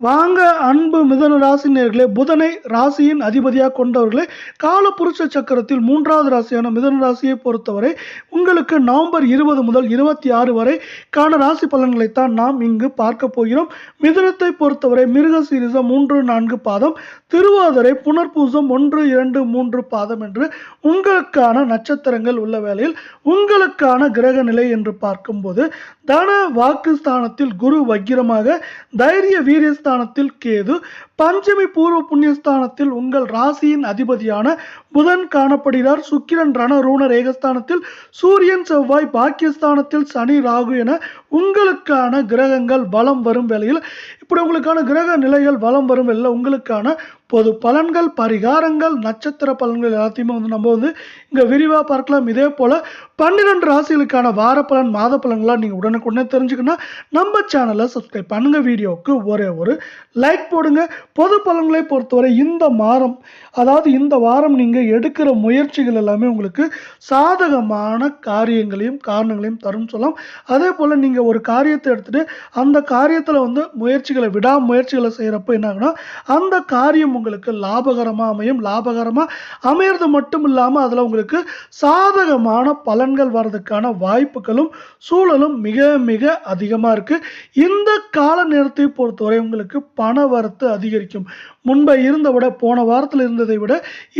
வாங்க அன்பு மிதன ராசி நேர்களே புதனை ராசியின் அதிபதியாக கொண்டவர்களே காலப்புருஷ சக்கரத்தில் மூன்றாவது ராசியான மிதன ராசியை பொறுத்தவரை உங்களுக்கு நவம்பர் இருபது முதல் இருபத்தி ஆறு வரை காண ராசி பலன்களைத்தான் நாம் இங்கு பார்க்க போகிறோம். மிதனத்தை பொறுத்தவரை மிருக சீரிசம் மூன்று நான்கு பாதம் திருவாதிரை புனர்பூசம் ஒன்று இரண்டு மூன்று பாதம் என்று உங்களுக்கான நட்சத்திரங்கள் உள்ள வேளையில் உங்களுக்கான கிரக நிலை என்று பார்க்கும்போது தன வாக்கு ஸ்தானத்தில் குரு வக்கிரமாக தைரிய வீரியஸ்தானத்தில் கேது பஞ்சமி பூர்வ புண்ணியஸ்தானத்தில் உங்கள் ராசியின் அதிபதியான புதன் காணப்படுகிறார். சுக்கிரன் ரண ரூண ரேகஸ்தானத்தில் சூரியன் செவ்வாய் பாக்கியஸ்தானத்தில் சனி ராகு என உங்களுக்கான கிரகங்கள் பலம் வரும் வேளையில். இப்படி உங்களுக்கான கிரக நிலைகள் வலம் வரும் வேளையில் உங்களுக்கான பொது பலன்கள் பரிகாரங்கள் நட்சத்திர பலன்கள் எல்லாத்தையுமே வந்து நம்ம வந்து இங்கே விரிவாக பார்க்கலாம். இதே போல் பன்னிரெண்டு ராசிகளுக்கான வார பலன் மாத பலன்களாக நீங்கள் உடனுக்குடனே தெரிஞ்சுக்கணும் நம்ம சேனலை சப்ஸ்கிரைப் பண்ணுங்கள் வீடியோவுக்கு ஒரே ஒரு லைக் போடுங்க. பொது பலன்களை பொறுத்தவரை இந்த மாதம் அதாவது இந்த வாரம் நீங்கள் எடுக்கிற முயற்சிகள் எல்லாமே உங்களுக்கு சாதகமான காரியங்களையும் காரணங்களையும் தரும் சொல்லலாம். அதே போல் நீங்கள் ஒரு காரியத்தை எடுத்துகிட்டு அந்த காரியத்தில் வந்து முயற்சிகளை விடாமுயற்சிகளை செய்கிறப்ப என்ன ஆகுனா அந்த காரியம் உங்களுக்கு லாபகரமாக அமையும். லாபகரமாக அமையிறது மட்டும் இல்லாமல் அதில் உங்களுக்கு சாதகமான பலன்கள் வர்றதுக்கான வாய்ப்புகளும் சூழலும் மிக மிக அதிகமாக இருக்குது இந்த கால நேரத்தை பொறுத்தவரை உங்களுக்கு பண வரத்து அதிகரிக்கும். முன்பை இருந்த விட போன வாரத்தில் இருந்ததை விட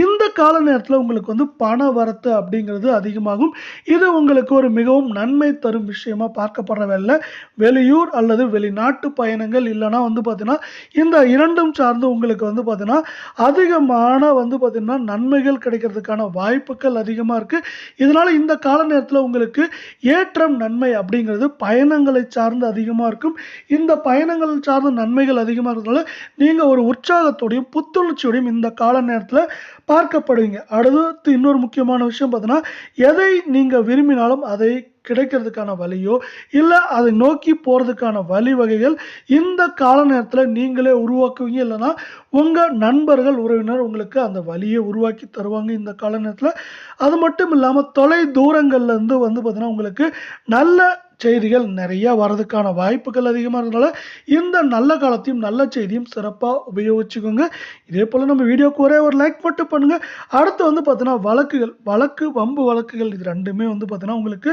இந்த கால நேரத்தில் உங்களுக்கு வந்து பண வரத்து அப்படிங்கிறது அதிகமாகும். இது உங்களுக்கு ஒரு மிகவும் நன்மை தரும் விஷயமா பார்க்கப்படுற வேலை வெளியூர் அல்லது வெளிநாட்டு பயணங்கள் இல்லைன்னா வந்து பார்த்தீங்கன்னா இந்த இரண்டும் சார்ந்து உங்களுக்கு வந்து பார்த்தீங்கன்னா அதிகமான வந்து பார்த்தீங்கன்னா நன்மைகள் கிடைக்கிறதுக்கான வாய்ப்புகள் அதிகமாக இருக்குது இதனால் இந்த கால நேரத்தில் உங்களுக்கு ஏற்றம் நன்மை அப்படிங்கிறது பயணங்களை சார்ந்து அதிகமாக இருக்கும். இந்த பயணங்கள் சார்ந்த நன்மைகள் அதிகமாக இருக்கிறதுனால நீங்கள் ஒரு உற்சாக உற்சாகத்தோடையும் புத்துணர்ச்சியோடையும் இந்த கால நேரத்தில் பார்க்கப்படுவீங்க. அடுத்து இன்னொரு முக்கியமான விஷயம் பார்த்தீங்கன்னா எதை நீங்கள் விரும்பினாலும் அதை கிடைக்கிறதுக்கான வழியோ இல்லை அதை நோக்கி போகிறதுக்கான வழிவகைகள் இந்த கால நேரத்தில் நீங்களே உருவாக்குவீங்க. இல்லைன்னா உங்கள் நண்பர்கள் உறவினர் உங்களுக்கு அந்த வழியை உருவாக்கி தருவாங்க இந்த கால நேரத்தில் அது மட்டும் இல்லாமல் தொலை தூரங்கள்லேருந்து வந்து பார்த்திங்கன்னா உங்களுக்கு நல்ல செய்திகள் நிறைய வர்றதுக்கான வாய்ப்புகள் அதிகமாக இருக்கிறதுனால இந்த நல்ல காலத்தையும் நல்ல செய்தியும் சிறப்பாக உபயோகிச்சுக்கோங்க. இதே போல் நம்ம வீடியோக்கு ஒரே ஒரு லைக் மட்டும் பண்ணுங்கள் அடுத்து வந்து பார்த்தீங்கன்னா வழக்குகள் வழக்கு வம்பு வழக்குகள் இது ரெண்டுமே வந்து பார்த்தீங்கன்னா உங்களுக்கு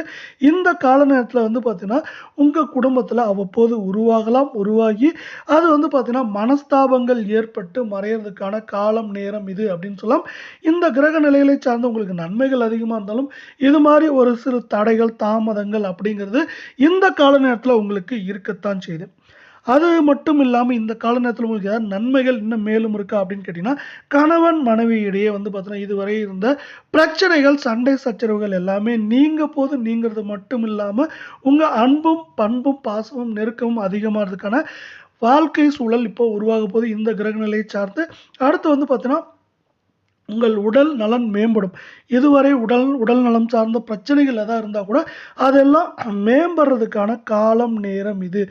இந்த கால நேரத்தில் வந்து பார்த்தீங்கன்னா உங்கள் குடும்பத்தில் அவ்வப்போது உருவாகலாம் உருவாகி அது வந்து பார்த்தீங்கன்னா மனஸ்தாபங்கள் ஏற்பட்டு மறையிறதுக்கான காலம் நேரம் இது அப்படின்னு சொல்லலாம். இந்த கிரக நிலைகளை சார்ந்து உங்களுக்கு நன்மைகள் அதிகமாக இருந்தாலும் இது மாதிரி ஒரு சிறு தடைகள் தாமதங்கள் அப்படிங்கிறது இந்த கால நேரத்தில் உங்களுக்கு இருக்கத்தான் செய்யுது. அது மட்டும் இல்லாமல் இந்த கால நேரத்தில் உங்களுக்கு ஏதாவது நன்மைகள் இன்னும் மேலும் இருக்கா அப்படின்னு கேட்டிங்கன்னா கணவன் மனைவியிடையே வந்து பார்த்தீங்கன்னா இதுவரை இருந்த பிரச்சனைகள் சண்டை சச்சரவுகள் எல்லாமே நீங்கள் போது நீங்கிறது மட்டும் இல்லாமல் உங்கள் அன்பும் பண்பும் பாசமும் நெருக்கமும் அதிகமாகிறதுக்கான வாழ்க்கை சூழல் இப்போ உருவாக போது இந்த கிரகநிலையை சார்ந்து அடுத்து வந்து பார்த்தீங்கன்னா உங்கள் உடல் நலன் மேம்படும். இதுவரை உடல் உடல் நலம் சார்ந்த பிரச்சனைகள் எதாவது இருந்தால் கூட அதெல்லாம் மேம்படுறதுக்கான காலம் நேரம் இது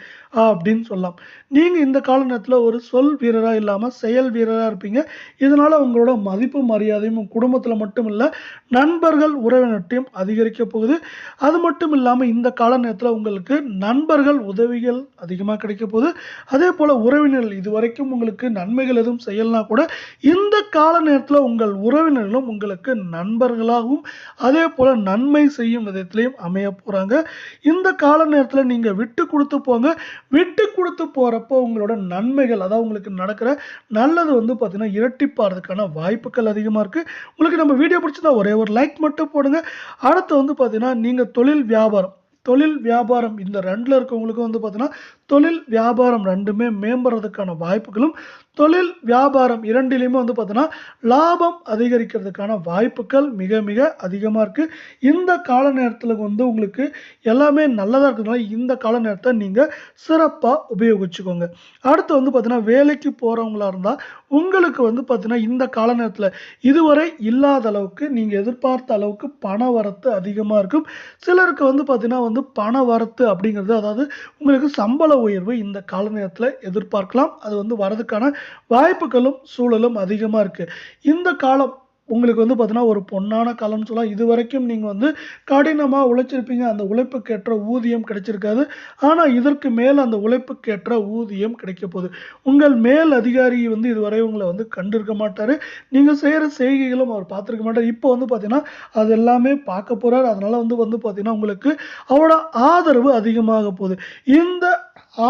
அப்படின்னு சொல்லலாம். நீங்கள் இந்த கால நேரத்தில் ஒரு சொல் வீரராக இல்லாமல் செயல் வீரராக இருப்பீங்க. இதனால் உங்களோட மதிப்பு மரியாதையும் குடும்பத்தில் மட்டும் இல்லை நண்பர்கள் உறவினட்டையும் அதிகரிக்க போகுது. அது மட்டும் இல்லாமல் இந்த கால நேரத்தில் உங்களுக்கு நண்பர்கள் உதவிகள் அதிகமாக கிடைக்க போகுது. அதே போல் உறவினர்கள் இதுவரைக்கும் உங்களுக்கு நன்மைகள் எதுவும் செய்யலைனா கூட இந்த கால நேரத்தில் உங்கள் உறவினர்களும் உங்களுக்கு நண்பர்களாகவும் அதே போல் நன்மை செய்யும் விதத்திலையும் அமைய போகிறாங்க இந்த கால நேரத்தில் நீங்கள் விட்டு கொடுத்து போங்க. விட்டு கொடுத்து போகிறப்போ உங்களோட நன்மைகள் அதாவது உங்களுக்கு நடக்கிற நல்லது வந்து பார்த்தீங்கன்னா இரட்டிப்பாகிறதுக்கான வாய்ப்புகள் அதிகமாக இருக்குது உங்களுக்கு நம்ம வீடியோ பிடிச்சிருந்தா ஒரே ஒரு லைக் மட்டும் போடுங்க. அடுத்து வந்து பார்த்தீங்கன்னா நீங்கள் தொழில் வியாபாரம். தொழில் வியாபாரம் இந்த ரெண்டில் இருக்கவங்களுக்கும் வந்து பார்த்தீங்கன்னா தொழில் வியாபாரம் ரெண்டுமே மேம்படுறதுக்கான வாய்ப்புகளும் தொழில் வியாபாரம் இரண்டிலையுமே வந்து பார்த்தோன்னா லாபம் அதிகரிக்கிறதுக்கான வாய்ப்புகள் மிக மிக அதிகமாக இருக்குது இந்த கால நேரத்தில் வந்து உங்களுக்கு எல்லாமே நல்லதாக இருக்கிறதுனால இந்த கால நேரத்தை நீங்கள் சிறப்பாக உபயோகிச்சுக்கோங்க. அடுத்து வந்து பார்த்தீங்கன்னா வேலைக்கு போகிறவங்களா இருந்தால் உங்களுக்கு வந்து பார்த்தீங்கன்னா இந்த கால நேரத்தில் இதுவரை இல்லாத அளவுக்கு நீங்கள் எதிர்பார்த்த அளவுக்கு பண வரத்து அதிகமாக இருக்கும். சிலருக்கு வந்து பார்த்தீங்கன்னா வந்து பண வரத்து அப்படிங்கிறது அதாவது உங்களுக்கு சம்பள உயர்வு இந்த கால நேரத்தில் எதிர்பார்க்கலாம். அது வந்து வரதுக்கான வாய்ப்புகளும் சூழலும் அதிகமாக இருக்குது இந்த காலம் உங்களுக்கு வந்து பார்த்தீங்கன்னா ஒரு பொன்னான காலம்னு சொல்லலாம். இது வரைக்கும் நீங்கள் வந்து கடினமாக உழைச்சிருப்பீங்க. அந்த உழைப்புக்கேற்ற ஊதியம் கிடைச்சிருக்காது. ஆனால் இதற்கு மேல் அந்த உழைப்புக்கேற்ற ஊதியம் கிடைக்க போகுது. உங்கள் மேல் அதிகாரி வந்து இதுவரை உங்களை வந்து கண்டிருக்க மாட்டார். நீங்கள் செய்கிற செய்கைகளும் அவர் பார்த்துருக்க மாட்டார். இப்போ வந்து பார்த்தீங்கன்னா அது எல்லாமே பார்க்க போகிறார் அதனால் வந்து வந்து பார்த்தீங்கன்னா உங்களுக்கு அவரோட ஆதரவு அதிகமாக போகுது. இந்த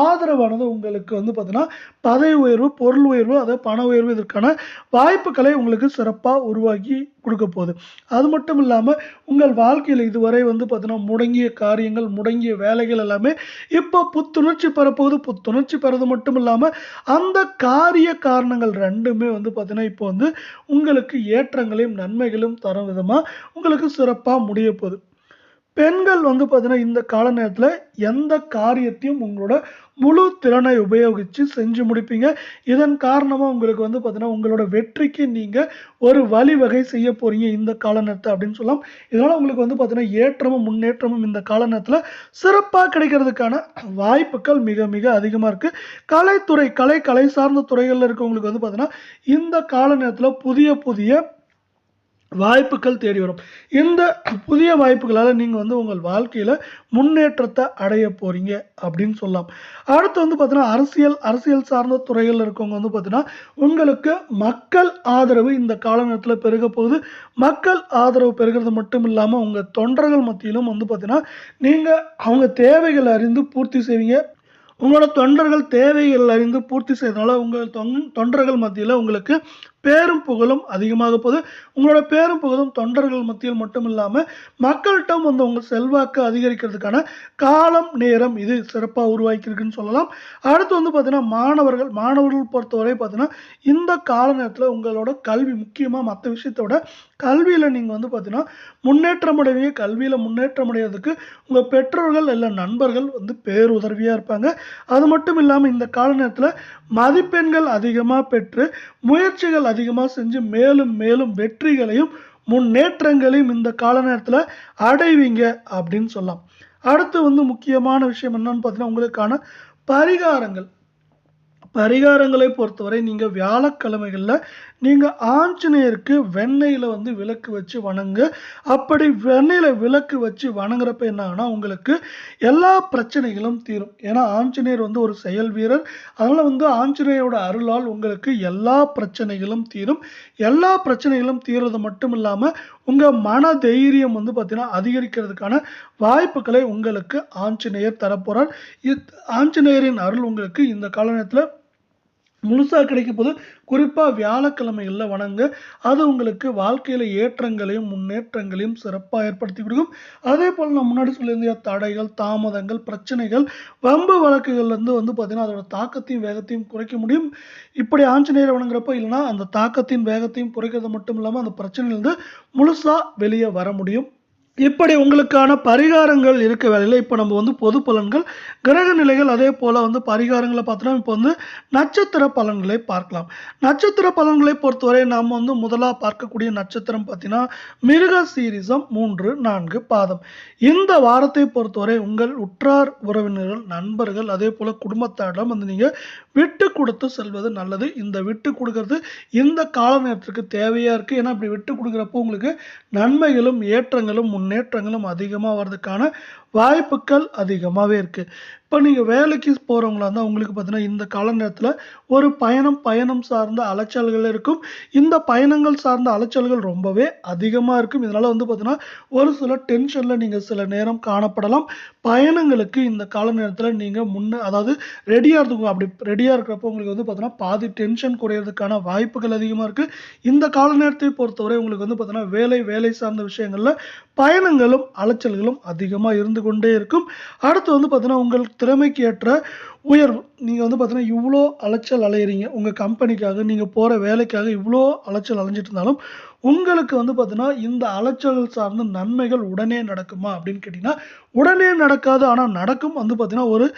ஆதரவானது உங்களுக்கு வந்து பார்த்தீங்கன்னா பதவி உயர்வு பொருள் உயர்வு அதாவது பண உயர்வு இதற்கான வாய்ப்புகளை உங்களுக்கு சிறப்பாக உருவாக்கி கொடுக்க போகுது. அது மட்டும் இல்லாமல் உங்கள் வாழ்க்கையில் இதுவரை வந்து பார்த்தீங்கன்னா முடங்கிய காரியங்கள் முடங்கிய வேலைகள் எல்லாமே இப்போ புத்துணர்ச்சி பெறப்போகுது. புத்துணர்ச்சி பெறது மட்டும் இல்லாமல் அந்த காரிய காரணங்கள் ரெண்டுமே வந்து பார்த்தீங்கன்னா இப்போ வந்து உங்களுக்கு ஏற்றங்களையும் நன்மைகளும் தரும் விதமாக உங்களுக்கு சிறப்பாக முடிய போகுது. பெண்கள் வந்து பார்த்தீங்கன்னா இந்த கால நேரத்தில் எந்த காரியத்தையும் உங்களோட முழு திறனை உபயோகித்து செஞ்சு முடிப்பீங்க. இதன் காரணமாக உங்களுக்கு வந்து பார்த்தீங்கன்னா உங்களோட வெற்றிக்கு நீங்கள் ஒரு வழிவகை செய்ய போகிறீங்க இந்த கால நேரத்தை அப்படின்னு சொல்லலாம். இதனால் உங்களுக்கு வந்து பார்த்தீங்கன்னா ஏற்றமும் முன்னேற்றமும் இந்த கால நேரத்தில் சிறப்பாக கிடைக்கிறதுக்கான வாய்ப்புகள் மிக மிக அதிகமாக இருக்குது கலைத்துறை கலை கலை சார்ந்த துறைகளில் இருக்கவங்களுக்கு வந்து பார்த்தீங்கன்னா இந்த கால நேரத்தில் புதிய புதிய வாய்ப்புகள் தேடி வரும். இந்த புதிய வாய்ப்புகளால் நீங்கள் வந்து உங்கள் வாழ்க்கையில் முன்னேற்றத்தை அடைய போகிறீங்க அப்படின்னு சொல்லலாம். அடுத்து வந்து பார்த்தீங்கன்னா அரசியல் அரசியல் சார்ந்த துறைகளில் இருக்கவங்க வந்து பார்த்தீங்கன்னா உங்களுக்கு மக்கள் ஆதரவு இந்த காலநேரத்தில் பெருக போகுது. மக்கள் ஆதரவு பெருகிறது மட்டும் இல்லாமல் உங்கள் தொண்டர்கள் மத்தியிலும் வந்து பார்த்தீங்கன்னா நீங்கள் அவங்க தேவைகளை அறிந்து பூர்த்தி செய்வீங்க. உங்களோட தொண்டர்கள் தேவைகள் அறிந்து பூர்த்தி செய்தனால உங்கள் தொண்டர்கள் மத்தியில் உங்களுக்கு பேரும் புகழும் அதிகமாக போகுது. உங்களோட பேரும் புகழும் தொண்டர்கள் மத்தியில் மட்டும் இல்லாமல் மக்கள்கிட்டம் வந்து உங்கள் செல்வாக்கு அதிகரிக்கிறதுக்கான காலம் நேரம் இது சிறப்பாக உருவாக்கியிருக்குன்னு சொல்லலாம். அடுத்து வந்து பார்த்தீங்கன்னா மாணவர்கள் மாணவர்கள் பொறுத்தவரை பார்த்தீங்கன்னா இந்த கால நேரத்தில் உங்களோட கல்வி முக்கியமாக மற்ற விஷயத்தோட கல்வியில் நீங்கள் வந்து பார்த்தீங்கன்னா முன்னேற்றம் அடைவீங்க. கல்வியில் முன்னேற்றம் அடைவதற்கு உங்கள் பெற்றோர்கள் இல்லை நண்பர்கள் வந்து பேருதவியாக இருப்பாங்க. அது மட்டும் இல்லாமல் இந்த கால நேரத்தில் மதிப்பெண்கள் அதிகமாக பெற்று முயற்சிகள் அதிகமாக செஞ்சு மேலும் மேலும் வெற்றிகளையும் முன்னேற்றங்களையும் இந்த கால நேரத்தில் அடைவீங்க அப்படின்னு சொல்லலாம். அடுத்து வந்து முக்கியமான விஷயம் என்னன்னு பார்த்தீங்கன்னா உங்களுக்கான பரிகாரங்கள். பரிகாரங்களை பொறுத்தவரை நீங்கள் வியாழக்கிழமைகளில் நீங்கள் ஆஞ்சநேயருக்கு வெண்ணெயில் வந்து விளக்கு வச்சு வணங்க. அப்படி வெண்ணெயில் விளக்கு வச்சு வணங்குறப்ப என்ன உங்களுக்கு எல்லா பிரச்சனைகளும் தீரும். ஏன்னா ஆஞ்சநேயர் வந்து ஒரு செயல் வீரர். அதனால் வந்து ஆஞ்சநேயரோட அருளால் உங்களுக்கு எல்லா பிரச்சனைகளும் தீரும். எல்லா பிரச்சனைகளும் தீர்றது மட்டும் இல்லாமல் உங்கள் மன தைரியம் வந்து பார்த்திங்கன்னா அதிகரிக்கிறதுக்கான வாய்ப்புகளை உங்களுக்கு ஆஞ்சநேயர் தரப்போகிறார் இத் ஆஞ்சநேயரின் அருள் உங்களுக்கு இந்த கால நேரத்தில் முழுசாக கிடைக்கும் போது குறிப்பாக வியாழக்கிழமைகளில் வணங்க. அது உங்களுக்கு வாழ்க்கையில் ஏற்றங்களையும் முன்னேற்றங்களையும் சிறப்பாக ஏற்படுத்தி கொடுக்கும். அதே போல் நான் முன்னாடி சொல்லியிருந்த தடைகள் தாமதங்கள் பிரச்சனைகள் வம்பு வழக்குகள்லேருந்து வந்து பார்த்திங்கன்னா அதோட தாக்கத்தையும் வேகத்தையும் குறைக்க முடியும். இப்படி ஆஞ்சநேயரை வணங்குறப்ப இல்லைனா அந்த தாக்கத்தின் வேகத்தையும் குறைக்கிறது மட்டும் இல்லாமல் அந்த பிரச்சனையிலேருந்து முழுசாக வெளியே வர முடியும். இப்படி உங்களுக்கான பரிகாரங்கள் இருக்க வேலையில் இப்போ நம்ம வந்து பொது பலன்கள் கிரக நிலைகள் அதே போல் வந்து பரிகாரங்களை பார்த்தோன்னா இப்போ வந்து நட்சத்திர பலன்களை பார்க்கலாம். நட்சத்திர பலன்களை பொறுத்தவரை நாம் வந்து முதலாக பார்க்கக்கூடிய நட்சத்திரம் பார்த்தீங்கன்னா மிருக சீரிசம் மூன்று நான்கு பாதம். இந்த வாரத்தை பொறுத்தவரை உங்கள் உற்றார் உறவினர்கள் நண்பர்கள் அதே போல் குடும்பத்தாரிடம் வந்து நீங்கள் விட்டு கொடுத்து செல்வது நல்லது. இந்த விட்டு கொடுக்கறது இந்த கால நேரத்திற்கு தேவையாக இருக்குது ஏன்னா அப்படி விட்டு கொடுக்குறப்போ உங்களுக்கு நன்மைகளும் ஏற்றங்களும் முன்னேற்றங்களும் அதிகமாக வர்றதுக்கான வாய்ப்புகள் அதிகமாகவே இருக்குது இப்போ நீங்கள் வேலைக்கு போகிறவங்களா இருந்தால் உங்களுக்கு பார்த்தீங்கன்னா இந்த கால நேரத்தில் ஒரு பயணம் பயணம் சார்ந்த அலைச்சல்கள் இருக்கும். இந்த பயணங்கள் சார்ந்த அலைச்சல்கள் ரொம்பவே அதிகமாக இருக்கும். இதனால் வந்து பார்த்தீங்கன்னா ஒரு சில டென்ஷனில் நீங்கள் சில நேரம் காணப்படலாம். பயணங்களுக்கு இந்த கால நேரத்தில் நீங்கள் முன்ன அதாவது ரெடியாக இருக்கும் அப்படி ரெடியாக இருக்கிறப்போ உங்களுக்கு வந்து பார்த்தீங்கன்னா பாதி டென்ஷன் குறையிறதுக்கான வாய்ப்புகள் அதிகமாக இருக்குது இந்த கால நேரத்தை பொறுத்தவரை உங்களுக்கு வந்து பார்த்தீங்கன்னா வேலை வேலை சார்ந்த விஷயங்களில் பயணங்களும் அலைச்சல்களும் அதிகமாக இருந்து கொண்டே இருக்கும். அடுத்து வந்து பார்த்தீங்கன்னா உங்கள் திறமைக்கு ஏற்ற உயர்வு. நீங்கள் வந்து பார்த்தீங்கன்னா இவ்வளோ அலைச்சல் அலையிறீங்க. உங்கள் கம்பெனிக்காக நீங்கள் போகிற வேலைக்காக இவ்வளோ அலைச்சல் அலைஞ்சிட்டு இருந்தாலும் உங்களுக்கு வந்து பார்த்தீங்கன்னா இந்த அலைச்சல் சார்ந்த நன்மைகள் உடனே நடக்குமா அப்படின்னு கேட்டிங்கன்னா உடனே நடக்காது. ஆனால் நடக்கும். வந்து பார்த்தீங்கன்னா ஒரு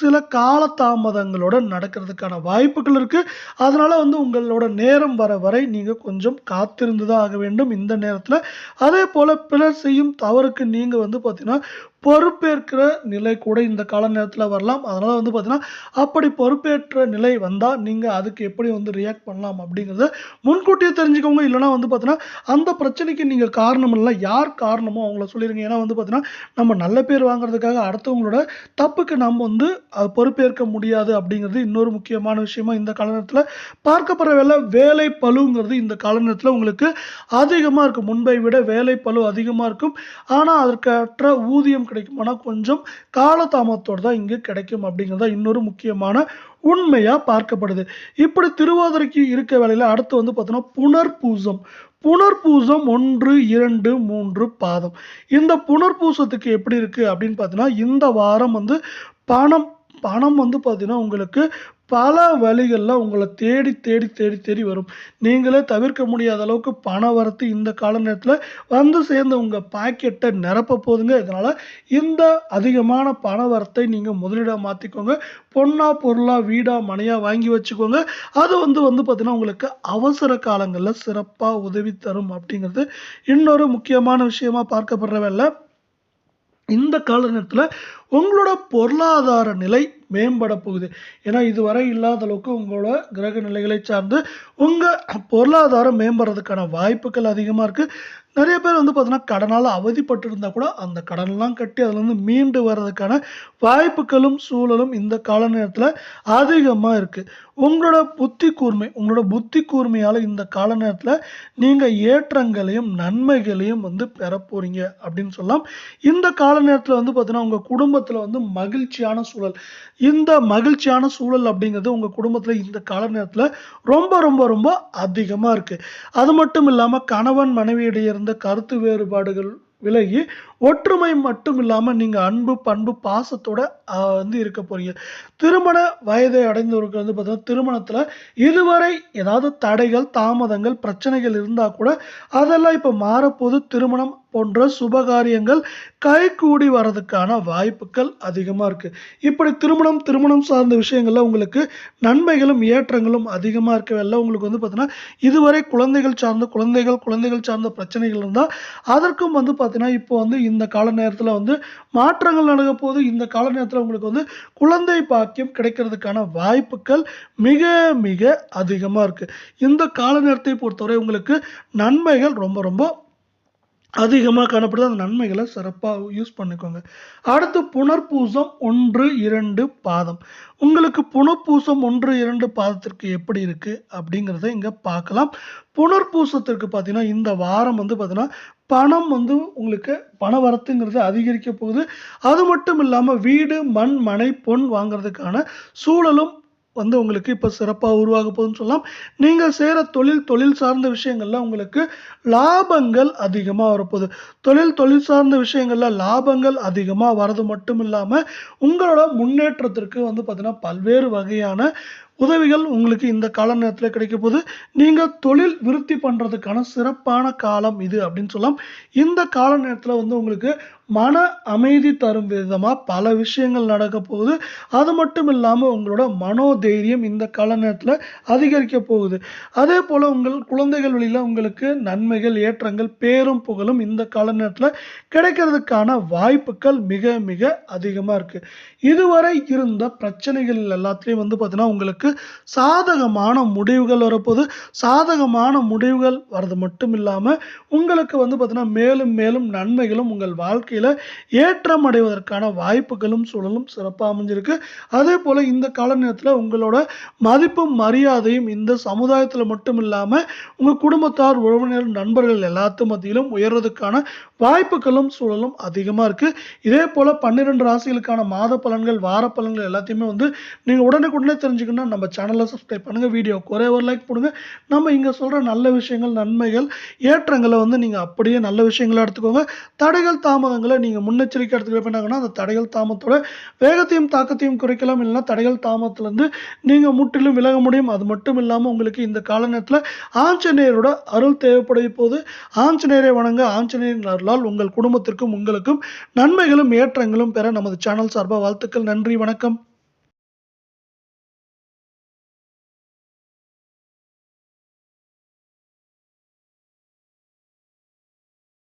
சில காலதாமதங்களோட நடக்கிறதுக்கான வாய்ப்புகள் இருக்குது அதனால் வந்து உங்களோட நேரம் வர வரை நீங்கள் கொஞ்சம் காத்திருந்து தான் ஆக வேண்டும் இந்த நேரத்தில். அதே போல் பிறர் செய்யும் தவறுக்கு நீங்கள் வந்து பார்த்தீங்கன்னா பொறுப்பேற்கிற நிலை கூட இந்த கால நேரத்தில் வரலாம். அதனால் வந்து பார்த்தீங்கன்னா அப்படி பொறுப்பேற்ற நிலை வந்தால் நீங்கள் அதுக்கு எப்படி வந்து ரியாக்ட் பண்ணலாம் அப்படிங்கிறத முன்கூட்டியே தெரிஞ்சுக்கோங்க. இல்லைனா வந்து பார்த்தீங்கன்னா அந்த பிரச்சனைக்கு நீங்கள் காரணம் இல்லை. யார் காரணமோ அவங்கள சொல்லிடுங்க ஏன்னா வந்து பார்த்தீங்கன்னா நம்ம நல்ல பேர் வாங்குறதுக்காக அடுத்தவங்களோட தப்புக்கு நம்ம வந்து அது பொறுப்பேற்க முடியாது அப்படிங்கிறது இன்னொரு முக்கியமான விஷயமா இந்த கால நேரத்தில் பார்க்கப்படுற வேலை. வேலை பளுங்கிறது இந்த கால நேரத்தில் உங்களுக்கு அதிகமாக இருக்கும். முன்பை விட வேலை பளு அதிகமாக இருக்கும். ஆனால் அதற்கற்ற ஊதியம் கிடைக்குமானா கொஞ்சம் காலதாமத்தோடு தான் இங்கே கிடைக்கும் அப்படிங்கிறது தான் இன்னொரு முக்கியமான உண்மையாக பார்க்கப்படுது. இப்படி திருவாதிரைக்கு இருக்க வேலையில் அடுத்து வந்து பார்த்தோன்னா புனர்பூசம். புனர்பூசம் ஒன்று இரண்டு மூன்று பாதம். இந்த புனர்பூசத்துக்கு எப்படி இருக்கு அப்படின்னு பார்த்தீங்கன்னா இந்த வாரம் வந்து பணம் பணம் வந்து பார்த்தீங்கன்னா உங்களுக்கு பல வழிகளில் உங்களை தேடி தேடி தேடி தேடி வரும். நீங்களே தவிர்க்க முடியாத அளவுக்கு பண வரத்து இந்த கால நேரத்தில் வந்து சேர்ந்த உங்கள் பாக்கெட்டை நிரப்ப போதுங்க. இதனால் இந்த அதிகமான பண வரத்தை நீங்கள் முதலீடாக மாற்றிக்கோங்க பொண்ணாக பொருளாக வீடாக மனையாக வாங்கி வச்சுக்கோங்க. அது வந்து வந்து பார்த்தீங்கன்னா உங்களுக்கு அவசர காலங்களில் சிறப்பாக உதவி தரும் அப்படிங்கிறது இன்னொரு முக்கியமான விஷயமா பார்க்கப்படுறவல்ல இந்த கால நேரத்தில் உங்களோட பொருளாதார நிலை மேம்பட போகுது ஏன்னா இதுவரை இல்லாத அளவுக்கு உங்களோட கிரக நிலைகளை சார்ந்து உங்கள் பொருளாதாரம் மேம்படுறதுக்கான வாய்ப்புகள் அதிகமாக இருக்குது நிறைய பேர் வந்து பார்த்தீங்கன்னா கடனால் அவதிப்பட்டு இருந்தால் கூட அந்த கடனெல்லாம் கட்டி அதுலேருந்து மீண்டு வர்றதுக்கான வாய்ப்புகளும் சூழலும் இந்த கால நேரத்தில் அதிகமாக இருக்குது உங்களோட புத்தி கூர்மை உங்களோட புத்தி கூர்மையால் இந்த கால நேரத்தில் நீங்கள் ஏற்றங்களையும் நன்மைகளையும் வந்து பெற போகிறீங்க அப்படின்னு சொல்லலாம். இந்த கால நேரத்தில் வந்து பார்த்தீங்கன்னா உங்கள் குடும்பத்தில் வந்து மகிழ்ச்சியான சூழல் இந்த மகிழ்ச்சியான சூழல் அப்படிங்கிறது உங்கள் குடும்பத்தில் இந்த கால நேரத்தில் ரொம்ப ரொம்ப ரொம்ப அதிகமாக இருக்குது அது மட்டும் இல்லாமல் கணவன் மனைவியிடையே இருந்த கருத்து வேறுபாடுகள் விலகி ஒற்றுமை மட்டும் இல்லாமல் நீங்கள் அன்பு பண்பு பாசத்தோட வந்து இருக்க போறீங்க. திருமண வயதை அடைந்தவருக்கு வந்து பார்த்தீங்கன்னா திருமணத்தில் இதுவரை ஏதாவது தடைகள் தாமதங்கள் பிரச்சனைகள் இருந்தால் கூட அதெல்லாம் இப்போ மாறப்போது திருமணம் போன்ற சுபகாரியங்கள் கை கூடி வர்றதுக்கான வாய்ப்புகள் அதிகமாக இருக்குது இப்படி திருமணம் திருமணம் சார்ந்த விஷயங்கள்ல உங்களுக்கு நன்மைகளும் ஏற்றங்களும் அதிகமாக இருக்கவில்லை உங்களுக்கு வந்து பார்த்தீங்கன்னா இதுவரை குழந்தைகள் சார்ந்த குழந்தைகள் குழந்தைகள் சார்ந்த பிரச்சனைகள் இருந்தால் அதற்கும் வந்து பார்த்தீங்கன்னா இப்போ வந்து இந்த கால நேரத்தில் வந்து மாற்றங்கள் நடக்க போது இந்த கால நேரத்தில் உங்களுக்கு வந்து குழந்தை பாக்கியம் கிடைக்கிறதுக்கான வாய்ப்புகள் மிக மிக அதிகமாக இருக்குது இந்த கால நேரத்தை பொறுத்தவரை உங்களுக்கு நன்மைகள் ரொம்ப ரொம்ப அதிகமாக காணப்படுது. அந்த நன்மைகளை சிறப்பாக யூஸ் பண்ணிக்கோங்க. அடுத்து புனர்பூசம் ஒன்று இரண்டு பாதம். உங்களுக்கு புனர்பூசம் ஒன்று இரண்டு பாதத்திற்கு எப்படி இருக்குது அப்படிங்கிறத இங்கே பார்க்கலாம். புனர்பூசத்திற்கு பார்த்தீங்கன்னா இந்த வாரம் வந்து பார்த்தீங்கன்னா பணம் வந்து உங்களுக்கு பண வரத்துங்கிறது அதிகரிக்க போகுது. அது மட்டும் இல்லாமல் வீடு மண் மனை பொன் வாங்குறதுக்கான சூழலும் வந்து உங்களுக்கு இப்போ சிறப்பாக உருவாக போகுதுன்னு சொல்லலாம். நீங்கள் செய்கிற தொழில் தொழில் சார்ந்த விஷயங்களில் உங்களுக்கு லாபங்கள் அதிகமாக வரப்போகுது. தொழில் தொழில் சார்ந்த விஷயங்களில் லாபங்கள் அதிகமாக வரது மட்டும் இல்லாமல் உங்களோட முன்னேற்றத்திற்கு வந்து பார்த்திங்கன்னா பல்வேறு வகையான உதவிகள் உங்களுக்கு இந்த கால நேரத்தில் கிடைக்க போது நீங்கள் தொழில் விருத்தி பண்ணுறதுக்கான சிறப்பான காலம் இது அப்படின்னு சொல்லலாம். இந்த கால நேரத்தில் வந்து உங்களுக்கு மன அமைதி தரும் விதமாக பல விஷயங்கள் நடக்க போகுது. அது மட்டும் இல்லாமல் உங்களோட மனோதைரியம் இந்த கால நேரத்தில் அதிகரிக்க போகுது. அதே போல் உங்கள் குழந்தைகள் வழியில் உங்களுக்கு நன்மைகள் ஏற்றங்கள் பேரும் புகழும் இந்த கால நேரத்தில் கிடைக்கிறதுக்கான வாய்ப்புகள் மிக மிக அதிகமாக இருக்குது இதுவரை இருந்த பிரச்சனைகள் எல்லாத்துலேயும் வந்து பார்த்தீங்கன்னா உங்களுக்கு சாதகமான முடிவுகள் வரப்போகுது. சாதகமான முடிவுகள் வர்றது மட்டும் இல்லாமல் உங்களுக்கு வந்து பார்த்திங்கன்னா மேலும் மேலும் நன்மைகளும் உங்கள் வாழ்க்கையில் ஏற்றம் அடைவதற்கான வாய்ப்புகளும் சூழலும் சிறப்பாக அமைஞ்சிருக்கு. அதே போல் இந்த கால நேரத்தில் உங்களோட மதிப்பும் மரியாதையும் இந்த சமுதாயத்தில் மட்டும் இல்லாமல் உங்கள் குடும்பத்தார் உறவினர் நண்பர்கள் எல்லாத்து மத்தியிலும் உயர்றதுக்கான வாய்ப்புகளும் சூழலும் அதிகமாக இருக்குது இதே போல் பன்னிரெண்டு ராசிகளுக்கான மாத பலன்கள் வார பலன்கள் எல்லாத்தையுமே வந்து நீங்கள் உடனுக்குடனே தெரிஞ்சுக்கணும்னா நம்ம சேனலை சப்ஸ்கிரைப் பண்ணுங்கள் வீடியோ ஒரே ஒரு லைக் போடுங்க. நம்ம இங்கே சொல்கிற நல்ல விஷயங்கள் நன்மைகள் ஏற்றங்களை வந்து நீங்கள் அப்படியே நல்ல விஷயங்களை எடுத்துக்கோங்க. தடைகள் தாமதங்களை நீங்கள் முன்னெச்சரிக்கை எடுத்துக்கிறப்ப பண்ணாங்கன்னா அந்த தடைகள் தாமத்தோட வேகத்தையும் தாக்கத்தையும் குறைக்கலாம். இல்லைன்னா தடைகள் தாமதத்துலேருந்து நீங்கள் முற்றிலும் விலக முடியும். அது மட்டும் இல்லாமல் உங்களுக்கு இந்த கால நேரத்தில் ஆஞ்சநேயரோட அருள் தேவைப்படும் போது ஆஞ்சநேயரை வணங்க ஆஞ்சநேயரின் அருளால் உங்கள் குடும்பத்திற்கும் உங்களுக்கும் நன்மைகளும் ஏற்றங்களும் பெற நமது சேனல் சார்பாக வாழ்த்துக்கள். நன்றி வணக்கம்.